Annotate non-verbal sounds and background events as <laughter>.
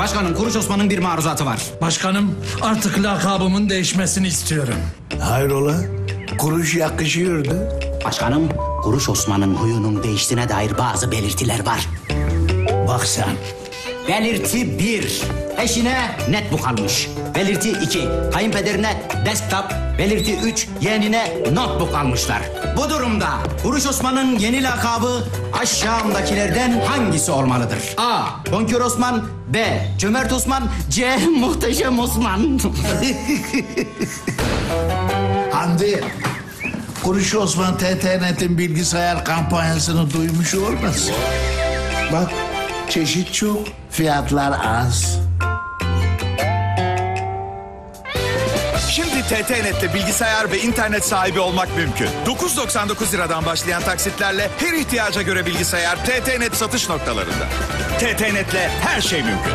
Başkanım Kuruş Osman'ın bir maruzatı var. Başkanım artık lakabımın değişmesini istiyorum. Hayrola? Kuruş yakışıyordu. Başkanım Kuruş Osman'ın huyunun değiştiğine dair bazı belirtiler var. Bak sen. Belirti bir. Eşine netbook almış. Belirti iki. Kayınpederine desktop. Belirti üç. Yeğenine notebook almışlar. Bu durumda Kuruş Osman'ın yeni lakabı aşağımdakilerden hangisi olmalıdır? A. Bonkör Osman. B. Cömert Osman. C. <laughs> Muhteşem Osman. <laughs> Hamdi. Kuruş Osman TTNet'in bilgisayar kampanyasını duymuş olmasın? Bak çeşit çok, fiyatlar az. Şimdi TTNet'te bilgisayar ve internet sahibi olmak mümkün. 9.99 liradan başlayan taksitlerle her ihtiyaca göre bilgisayar TTNet satış noktalarında. TTNet'le her şey mümkün.